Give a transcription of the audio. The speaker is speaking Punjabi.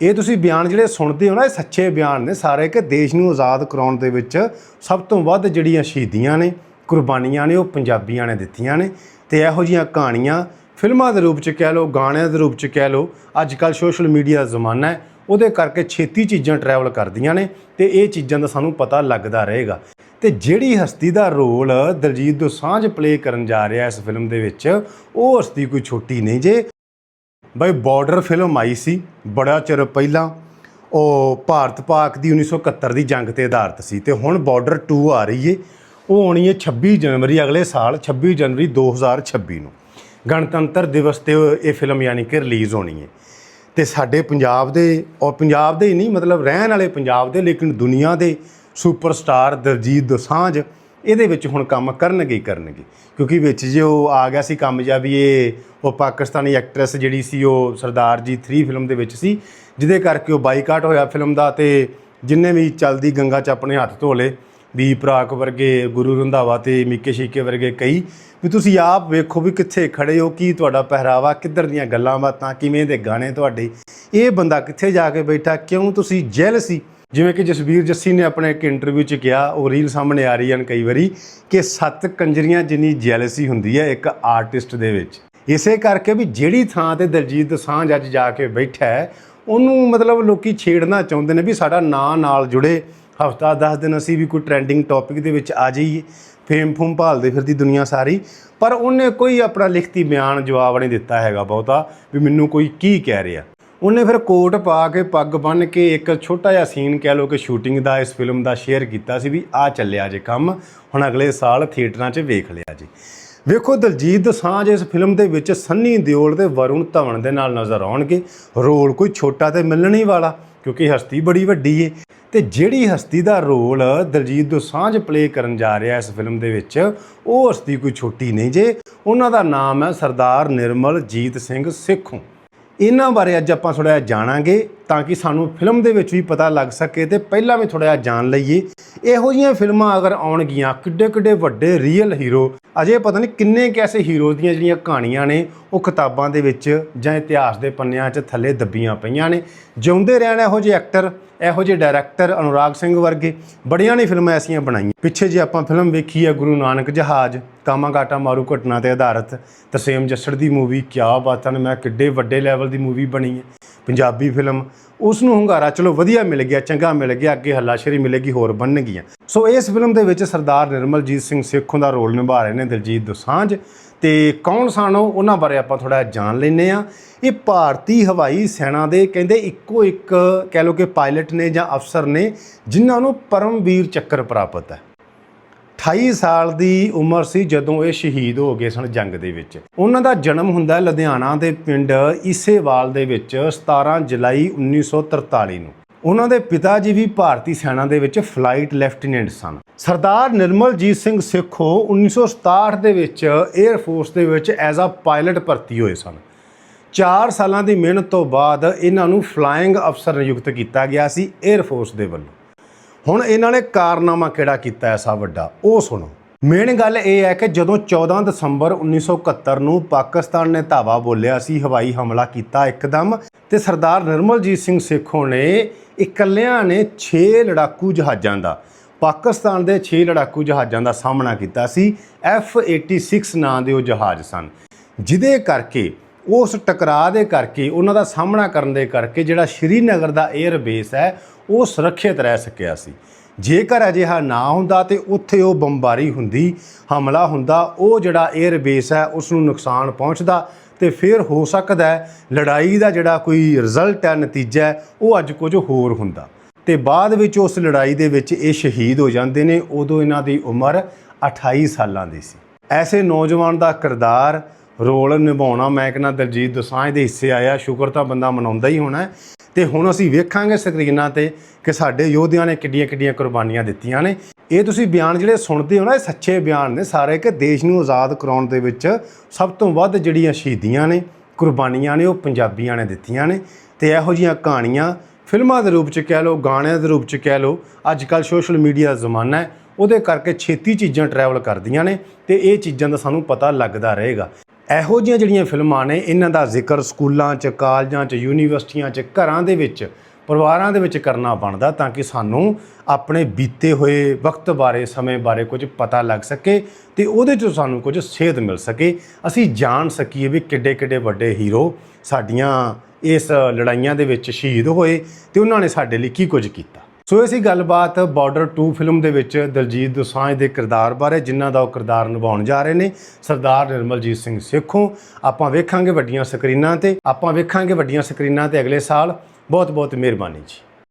ਇਹ ਤੁਸੀਂ ਬਿਆਨ ਜਿਹੜੇ ਸੁਣਦੇ ਹੋ ਨਾ, ਇਹ ਸੱਚੇ ਬਿਆਨ ਨੇ ਸਾਰੇ, ਕਿ ਦੇਸ਼ ਨੂੰ ਆਜ਼ਾਦ ਕਰਾਉਣ ਦੇ ਵਿੱਚ ਸਭ ਤੋਂ ਵੱਧ ਜਿਹੜੀਆਂ ਸ਼ਹੀਦੀਆਂ ਨੇ, ਕੁਰਬਾਨੀਆਂ ਨੇ, ਉਹ ਪੰਜਾਬੀਆਂ ਨੇ ਦਿੱਤੀਆਂ ਨੇ। ਤੇ ਇਹੋ ਜੀਆਂ ਕਹਾਣੀਆਂ ਫਿਲਮਾਂ ਦੇ ਰੂਪ ਚ ਕਹਿ ਲਓ, ਗਾਣਿਆਂ ਦੇ ਰੂਪ ਚ ਕਹਿ ਲਓ ਅੱਜ ਕੱਲ ਸੋਸ਼ਲ ਮੀਡੀਆ ਦਾ ਜ਼ਮਾਨਾ ਹੈ, ਉਹਦੇ ਕਰਕੇ ਛੇਤੀ ਚੀਜ਼ਾਂ ਟਰੈਵਲ ਕਰਦੀਆਂ ਨੇ ਤੇ ਇਹ ਚੀਜ਼ਾਂ ਦਾ ਸਾਨੂੰ ਪਤਾ ਲੱਗਦਾ ਰਹੇਗਾ। ਤੇ ਜਿਹੜੀ ਹਸਤੀ ਦਾ ਰੋਲ ਦਲਜੀਤ ਦੋਸਾਂਝ ਪਲੇ ਕਰਨ ਜਾ ਰਿਹਾ ਇਸ ਫਿਲਮ ਦੇ ਵਿੱਚ, ਉਹ ਹਸਤੀ ਕੋਈ ਛੋਟੀ ਨਹੀਂ ਜੇ। ਬਈ ਬਾਰਡਰ ਫਿਲਮ ਆਈ ਸੀ, ਬੜਾ ਚਿਰ ਪਹਿਲਾਂ, ਉਹ ਭਾਰਤ ਪਾਕ ਦੀ 1971 ਦੀ ਜੰਗ ਤੇ ਆਧਾਰਿਤ ਸੀ ਤੇ ਹੁਣ ਬਾਰਡਰ 2 ਆ ਰਹੀ ਏ, ਉਹ ਆਉਣੀ ਹੈ 26 ਜਨਵਰੀ ਅਗਲੇ ਸਾਲ 26 ਜਨਵਰੀ 2026 ਨੂੰ। ਗਣਤੰਤਰ ਦਿਵਸ ਤੇ ਇਹ ਫਿਲਮ ਯਾਨੀ ਕਿ ਰਿਲੀਜ਼ ਹੋਣੀ ਹੈ ਤੇ ਸਾਡੇ ਪੰਜਾਬ ਦੇ, ਔਰ ਪੰਜਾਬ ਦੇ ਹੀ ਨਹੀਂ, ਮਤਲਬ ਰਹਿਣ ਵਾਲੇ ਪੰਜਾਬ ਦੇ, ਲੇਕਿਨ ਦੁਨੀਆ ਦੇ ਸੁਪਰਸਟਾਰ ਦਲਜੀਤ ਦੋਸਾਂਝ ਇਹਦੇ ਵਿੱਚ ਹੁਣ ਕੰਮ ਕਰਨਗੇ ਹੀ ਕਰਨਗੇ। ਕਿਉਂਕਿ ਵਿੱਚ ਜੇ ਉਹ ਆ ਗਿਆ ਸੀ ਕਾਮਯਾਬੀ ਇਹ, ਉਹ ਪਾਕਿਸਤਾਨੀ ਐਕਟਰੈਸ ਜਿਹੜੀ ਸੀ ਉਹ ਸਰਦਾਰ ਜੀ 3 ਫਿਲਮ ਦੇ ਵਿੱਚ ਸੀ, ਜਿਹਦੇ ਕਰਕੇ ਉਹ ਬਾਈਕਾਟ ਹੋਇਆ ਫਿਲਮ ਦਾ ਤੇ ਜਿੰਨੇ ਵੀ ਚੱਲਦੀ ਗੰਗਾ 'ਚ ਆਪਣੇ ਹੱਥ ਧੋ ਲਏ ਵੀ ਪ੍ਰਾਕ ਵਰਗੇ, ਗੁਰੂ ਰੰਧਾਵਾ ਤੇ ਮੀਕੇ ਸ਼ੀਕੇ ਵਰਗੇ ਕਈ, ਵੀ ਤੁਸੀਂ ਆਪ ਵੇਖੋ ਵੀ ਕਿੱਥੇ ਖੜੇ ਹੋ, ਕੀ ਤੁਹਾਡਾ ਪਹਿਰਾਵਾ, ਕਿੱਧਰ ਦੀਆਂ ਗੱਲਾਂ ਬਾਤਾਂ, ਕਿਵੇਂ ਦੇ ਗਾਣੇ ਤੁਹਾਡੇ, ਇਹ ਬੰਦਾ ਕਿੱਥੇ ਜਾ ਕੇ ਬੈਠਾ, ਕਿਉਂ ਤੁਸੀਂ ਜੈਲਸੀ ਜਿਵੇਂ ਕਿ ਜਸਵੀਰ ਜੱਸੀ ਨੇ ਆਪਣੇ ਇੱਕ ਇੰਟਰਵਿਊ 'ਚ ਕਿਹਾ, ਉਹ ਰੀਲ ਸਾਹਮਣੇ ਆ ਰਹੀ ਹਨ ਕਈ ਵਾਰੀ, ਕਿ ਸੱਤ ਕੰਜਰੀਆਂ ਜਿੰਨੀ ਜੈਲਸੀ ਹੁੰਦੀ ਹੈ ਇੱਕ ਆਰਟਿਸਟ ਦੇ ਵਿੱਚ। ਇਸੇ ਕਰਕੇ ਵੀ ਜਿਹੜੀ ਥਾਂ ਤੇ ਦਲਜੀਤ ਦੋਸਾਂਝ ਅੱਜ ਜਾ ਕੇ ਬੈਠਾ ਹੈ, ਉਹਨੂੰ ਮਤਲਬ ਲੋਕੀ ਛੇੜਨਾ ਚਾਹੁੰਦੇ ਨੇ ਵੀ ਸਾਡਾ ਨਾਂ ਨਾਲ ਜੁੜੇ। ਹਫਤਾ 10 ਦਿਨ ਅਸੀਂ ਵੀ ਕੋਈ ਟ੍ਰੈਂਡਿੰਗ ਟੌਪਿਕ ਦੇ ਵਿੱਚ ਆ ਜਾਈਏ। ਫੇਮ ਫੂਮ ਭਾਲਦੇ ਫਿਰਦੀ ਦੁਨੀਆ ਸਾਰੀ। ਪਰ ਉਹਨੇ ਕੋਈ ਆਪਣਾ ਲਿਖਤੀ ਬਿਆਨ ਜਵਾਬ ਨਹੀਂ ਦਿੱਤਾ ਹੈਗਾ ਬਹੁਤਾ, ਵੀ ਮੈਨੂੰ ਕੋਈ ਕੀ ਕਹਿ ਰਿਹਾ। ਉਹਨੇ ਫਿਰ ਕੋਟ ਪਾ ਕੇ ਪੱਗ ਬੰਨ੍ਹ ਕੇ ਇੱਕ ਛੋਟਾ ਜਿਹਾ ਸੀਨ ਕਹਿ ਲਓ ਕਿ ਸ਼ੂਟਿੰਗ ਦਾ, ਇਸ ਫਿਲਮ ਦਾ ਸ਼ੇਅਰ ਕੀਤਾ ਸੀ ਵੀ ਆ ਚੱਲਿਆ ਜੇ ਕੰਮ, ਹੁਣ ਅਗਲੇ ਸਾਲ ਥੀਏਟਰਾਂ 'ਚ ਵੇਖ ਲਿਆ ਜੀ। ਵੇਖੋ ਦਲਜੀਤ ਦੋਸਾਂਝ ਇਸ ਫਿਲਮ ਦੇ ਵਿੱਚ ਸੰਨੀ ਦਿਓਲ ਤੇ ਵਰੁਣ ਧਵਨ ਦੇ ਨਾਲ ਨਜ਼ਰ ਆਉਣਗੇ। ਰੋਲ ਕੋਈ ਛੋਟਾ ਤੇ ਮਿਲਣ ਹੀ ਵਾਲਾ, ਕਿਉਂਕਿ ਹਸਤੀ ਬੜੀ ਵੱਡੀ ਏ। ਤੇ ਜਿਹੜੀ ਹਸਤੀ ਦਾ ਰੋਲ ਦਲਜੀਤ ਦੋਸਾਂਝ ਪਲੇ ਕਰਨ ਜਾ ਰਿਹਾ ਇਸ ਫਿਲਮ ਦੇ ਵਿੱਚ, ਉਹ ਹਸਤੀ ਕੋਈ ਛੋਟੀ ਨਹੀਂ ਜੇ। ਉਹਨਾਂ ਦਾ ਨਾਮ ਹੈ ਸਰਦਾਰ ਨਿਰਮਲਜੀਤ ਸਿੰਘ ਸੇਖੋਂ। ਇਹਨਾਂ ਬਾਰੇ ਅੱਜ ਆਪਾਂ ਥੋੜਾ ਜਿਹਾ ਜਾਣਾਂਗੇ ਤਾਂ ਕਿ ਸਾਨੂੰ ਫਿਲਮ ਦੇ ਵਿੱਚ ਵੀ ਪਤਾ ਲੱਗ ਸਕੇ ਤੇ ਪਹਿਲਾਂ ਵੀ ਥੋੜਾ ਜਿਹਾ ਜਾਣ ਲਈਏ। ਇਹੋ ਜਿਹੀਆਂ ਫਿਲਮਾਂ ਅਗਰ ਆਉਣਗੀਆਂ ਕਿੱਡੇ ਕਿੱਡੇ ਵੱਡੇ ਰੀਅਲ ਹੀਰੋ ਅਜੇ ਪਤਾ ਨਹੀਂ ਕਿੰਨੇ ਕੈਸੇ ਹੀਰੋ ਦੀਆਂ ਜਿਹੜੀਆਂ ਕਹਾਣੀਆਂ ਨੇ, ਉਹ ਕਿਤਾਬਾਂ ਦੇ ਵਿੱਚ ਜਾਂ ਇਤਿਹਾਸ ਦੇ ਪੰਨਿਆਂ 'ਚ ਥੱਲੇ ਦੱਬੀਆਂ ਪਈਆਂ ਨੇ। ਜਿਉਂਦੇ ਰਹਿਣ ਇਹੋ ਜਿਹੇ ਐਕਟਰ ਇਹੋ ਜਿਹੇ ਡਾਇਰੈਕਟਰ ਅਨੁਰਾਗ ਸਿੰਘ ਵਰਗੇ, ਬੜੀਆਂ ਨੇ ਫਿਲਮਾਂ ਐਸੀਆਂ ਬਣਾਈਆਂ। ਪਿੱਛੇ ਜੇ ਆਪਾਂ ਫਿਲਮ ਵੇਖੀ ਹੈ ਗੁਰੂ ਨਾਨਕ ਜਹਾਜ਼ ਕਾਮਾਗਾਟਾ ਮਾਰੂ ਘਟਨਾ ਤੇ ਆਧਾਰਿਤ ਤਰਸੇਮ ਜੱਸੜ ਦੀ ਮੂਵੀ ਕਿਆ ਬਾਤਾਂ ਨੇ ਮੈਂ ਕਿੱਡੇ ਵੱਡੇ ਲੈਵਲ ਦੀ ਮੂਵੀ ਬਣੀ ਹੈ। ਪੰਜਾਬੀ ਫਿਲਮ ਉਸ ਨੂੰ ਹੁੰਗਾਰਾ, ਚਲੋ ਵਧੀਆ ਮਿਲ ਗਿਆ, ਚੰਗਾ ਮਿਲ ਗਿਆ, ਅੱਗੇ ਹੱਲਾਸ਼ੇਰੀ ਮਿਲੇਗੀ, ਹੋਰ ਬਣਨਗੀਆਂ। ਸੋ ਇਸ ਫਿਲਮ ਦੇ ਵਿੱਚ ਸਰਦਾਰ ਨਿਰਮਲਜੀਤ ਸਿੰਘ ਸੇਖੋਂ ਦਾ ਰੋਲ ਨਿਭਾ ਰਹੇ ਨੇ ਦਿਲਜੀਤ ਦੋਸਾਂਝ। ਤੇ ਕੌਣ ਸਾਨੋ ਉਹਨਾਂ ਬਾਰੇ ਆਪਾਂ ਥੋੜਾ ਜਾਣ ਲੈਨੇ ਆ ਇਹ ਭਾਰਤੀ ਹਵਾਈ ਸੈਨਾ ਦੇ ਕਹਿੰਦੇ ਇੱਕੋ ਇੱਕ ਕਹਿ ਲਓ ਕਿ ਪਾਇਲਟ ਨੇ ਜਾਂ ਅਫਸਰ ਨੇ, ਜਿਨ੍ਹਾਂ ਨੂੰ ਪਰਮਵੀਰ ਚੱਕਰ ਪ੍ਰਾਪਤ ਹੈ। 28 ਸਾਲ ਦੀ ਉਮਰ ਸੀ ਜਦੋਂ ਇਹ ਸ਼ਹੀਦ ਹੋ ਗਏ ਸਨ ਜੰਗ ਦੇ ਵਿੱਚ। ਉਹਨਾਂ ਦਾ ਜਨਮ ਹੁੰਦਾ ਲੁਧਿਆਣਾ ਦੇ ਪਿੰਡ ਈਸੇਵਾਲ ਦੇ ਵਿੱਚ 17 ਜੁਲਾਈ 1943 ਨੂੰ। ਉਹਨਾਂ ਦੇ ਪਿਤਾ ਜੀ ਵੀ ਭਾਰਤੀ ਸੈਨਾ ਦੇ ਵਿੱਚ ਫਲਾਈਟ ਲੈਫਟੀਨੈਂਟ ਸਨ। ਸਰਦਾਰ ਨਿਰਮਲਜੀਤ ਸਿੰਘ ਸਿੱਖੋ 1967 ਦੇ ਵਿੱਚ 에ਅਰ ਫੋਰਸ ਦੇ ਵਿੱਚ ਐਜ਼ ਅ ਪਾਇਲਟ ਭਰਤੀ ਹੋਏ ਸਨ। 4 ਸਾਲਾਂ ਦੀ ਮਿਹਨਤ ਤੋਂ ਬਾਅਦ ਇਹਨਾਂ ਨੂੰ ਫਲਾਇੰਗ ਅਫਸਰ ਨਿਯੁਕਤ ਕੀਤਾ ਗਿਆ ਸੀ 에ਅਰ ਫੋਰਸ ਦੇ ਵੱਲੋਂ। ਹੁਣ ਇਹਨਾਂ ਨੇ ਕਾਰਨਾਮਾ ਕਿਹੜਾ ਕੀਤਾ ਐਸਾ ਵੱਡਾ? ਉਹ ਸੁਣੋ। ਮੇਨ ਗੱਲ ਇਹ ਹੈ ਕਿ ਜਦੋਂ 14 ਦਸੰਬਰ 1971 ਨੂੰ ਪਾਕਿਸਤਾਨ ਨੇ ਧਾਵਾ ਬੋਲਿਆ ਸੀ, ਹਵਾਈ ਹਮਲਾ ਕੀਤਾ ਇੱਕਦਮ ਤੇ ਸਰਦਾਰ ਨਿਰਮਲਜੀਤ ਸਿੰਘ ਸੇਖੋਂ ਨੇ ਇਕੱਲਿਆਂ ਨੇ 6 ਲੜਾਕੂ ਜਹਾਜ਼ਾਂ ਦਾ, ਪਾਕਿਸਤਾਨ ਦੇ 6 ਲੜਾਕੂ ਜਹਾਜ਼ਾਂ ਦਾ ਸਾਹਮਣਾ ਕੀਤਾ ਸੀ। F86 ਨਾਂ ਦੇ ਉਹ ਜਹਾਜ਼ ਸਨ। ਜਿਹਦੇ ਕਰਕੇ ਉਸ ਟਕਰਾਅ ਦੇ ਕਰਕੇ, ਉਹਨਾਂ ਦਾ ਸਾਹਮਣਾ ਕਰਨ ਦੇ ਕਰਕੇ ਜਿਹੜਾ ਸ਼੍ਰੀਨਗਰ ਦਾ 에ਅਰ ਬੇਸ ਹੈ, ਉਹ ਸੁਰੱਖਿਅਤ ਰਹਿ ਸਕਿਆ ਸੀ। ਜੇਕਰ ਅਜਿਹਾ ਨਾ ਹੁੰਦਾ ਤੇ ਉੱਥੇ ਉਹ ਬੰਬਾਰੀ ਹੁੰਦੀ, ਹਮਲਾ ਹੁੰਦਾ, ਉਹ ਜਿਹੜਾ 에ਅਰ ਬੇਸ ਹੈ ਉਸ ਨੂੰ ਨੁਕਸਾਨ ਪਹੁੰਚਦਾ ਤੇ ਫਿਰ ਹੋ ਸਕਦਾ ਹੈ ਲੜਾਈ ਦਾ ਜਿਹੜਾ ਕੋਈ ਰਿਜ਼ਲਟ ਹੈ, ਨਤੀਜਾ ਹੈ, ਉਹ ਅੱਜ ਕੁਝ ਹੋਰ ਹੁੰਦਾ। ਤੇ ਬਾਅਦ ਵਿੱਚ ਉਸ ਲੜਾਈ ਦੇ ਵਿੱਚ ਇਹ ਸ਼ਹੀਦ ਹੋ ਜਾਂਦੇ ਨੇ, ਉਦੋਂ ਇਹਨਾਂ ਦੀ ਉਮਰ 28 ਸਾਲਾਂ ਦੀ ਸੀ। ਐਸੇ ਨੌਜਵਾਨ ਦਾ ਕਿਰਦਾਰ ਰੋਲ ਨਿਭਾਉਣਾ, ਮੈਂ ਕਹਿੰਦਾ ਦਲਜੀਤ ਦੋਸਾਂਝ ਦੇ ਹਿੱਸੇ ਆਇਆ, ਸ਼ੁਕਰ ਤਾਂ ਬੰਦਾ ਮਨਾਉਂਦਾ ਹੀ ਹੋਣਾ ਹੈ। ਤੇ ਹੁਣ ਅਸੀਂ ਵੇਖਾਂਗੇ ਸਕਰੀਨਾਂ ਤੇ ਕਿ ਸਾਡੇ ਯੋਧਿਆਂ ਨੇ ਕਿੱਡੀਆਂ ਕਿੱਡੀਆਂ ਕੁਰਬਾਨੀਆਂ ਦਿੱਤੀਆਂ ਨੇ। ਇਹ ਤੁਸੀਂ ਬਿਆਨ ਜਿਹੜੇ ਸੁਣਦੇ ਹੋ ਨਾ, ਇਹ ਸੱਚੇ ਬਿਆਨ ਨੇ ਸਾਰੇ ਕਿ ਦੇਸ਼ ਨੂੰ ਆਜ਼ਾਦ ਕਰਾਉਣ ਦੇ ਵਿੱਚ ਸਭ ਤੋਂ ਵੱਧ ਜਿਹੜੀਆਂ ਸ਼ਹੀਦੀਆਂ ਨੇ, ਕੁਰਬਾਨੀਆਂ ਨੇ, ਉਹ ਪੰਜਾਬੀਆਂ ਨੇ ਦਿੱਤੀਆਂ ਨੇ। ਤੇ ਇਹੋ ਜੀਆਂ ਕਹਾਣੀਆਂ ਫਿਲਮਾਂ ਦੇ ਰੂਪ ਚ ਕਹਿ ਲਓ, ਗਾਣਿਆਂ ਦੇ ਰੂਪ ਚ ਕਹਿ ਲਓ ਅੱਜ ਕੱਲ ਸੋਸ਼ਲ ਮੀਡੀਆ ਦਾ ਜ਼ਮਾਨਾ ਹੈ, ਉਹਦੇ ਕਰਕੇ ਛੇਤੀ ਚੀਜ਼ਾਂ ਟਰੈਵਲ ਕਰਦੀਆਂ ਨੇ ਤੇ ਇਹ ਚੀਜ਼ਾਂ ਦਾ ਸਾਨੂੰ ਪਤਾ ਲੱਗਦਾ ਰਹੇਗਾ। ਇਹੋ ਜਿਹੀਆਂ ਜਿਹੜੀਆਂ ਫਿਲਮਾਂ ਨੇ, ਇਹਨਾਂ ਦਾ ਜ਼ਿਕਰ ਸਕੂਲਾਂ 'ਚ, ਕਾਲਜਾਂ 'ਚ, ਯੂਨੀਵਰਸਿਟੀਆਂ 'ਚ, ਘਰਾਂ ਦੇ ਵਿੱਚ, ਪਰਿਵਾਰਾਂ ਦੇ ਵਿੱਚ ਕਰਨਾ ਬਣਦਾ ਤਾਂ ਕਿ ਸਾਨੂੰ ਆਪਣੇ ਬੀਤੇ ਹੋਏ ਵਕਤ ਬਾਰੇ, ਸਮੇਂ ਬਾਰੇ ਕੁਝ ਪਤਾ ਲੱਗ ਸਕੇ ਤੇ ਉਹਦੇ 'ਚੋਂ ਸਾਨੂੰ ਕੁਝ ਸੇਧ ਮਿਲ ਸਕੇ। ਅਸੀਂ ਜਾਣ ਸਕੀਏ ਵੀ ਕਿੱਡੇ ਕਿੱਡੇ ਵੱਡੇ ਹੀਰੋ ਸਾਡੀਆਂ ਇਸ ਲੜਾਈਆਂ ਦੇ ਵਿੱਚ ਸ਼ਹੀਦ ਹੋਏ ਤੇ ਉਹਨਾਂ ਨੇ ਸਾਡੇ ਲਈ ਕੀ ਕੁਝ ਕੀਤਾ। ਸੋ ਇਹ ਸੀ ਗੱਲਬਾਤ ਬਾਰਡਰ 2 ਫਿਲਮ ਦੇ ਵਿੱਚ ਦਲਜੀਤ ਦੋਸਾਂਝ ਦੇ ਕਿਰਦਾਰ ਬਾਰੇ, ਜਿਨ੍ਹਾਂ ਦਾ ਉਹ ਕਿਰਦਾਰ ਨਿਭਾਉਣ ਜਾ ਰਹੇ ਨੇ। ਸਰਦਾਰ ਨਿਰਮਲਜੀਤ ਸਿੰਘ ਸੇਖੋਂ ਆਪਾਂ ਵੇਖਾਂਗੇ ਵੱਡੀਆਂ ਸਕਰੀਨਾਂ ਤੇ। ਆਪਾਂ ਵੇਖਾਂਗੇ ਵੱਡੀਆਂ ਸਕਰੀਨਾਂ ਤੇ ਅਗਲੇ ਸਾਲ। ਬਹੁਤ ਬਹੁਤ ਮਿਹਰਬਾਨੀ ਜੀ।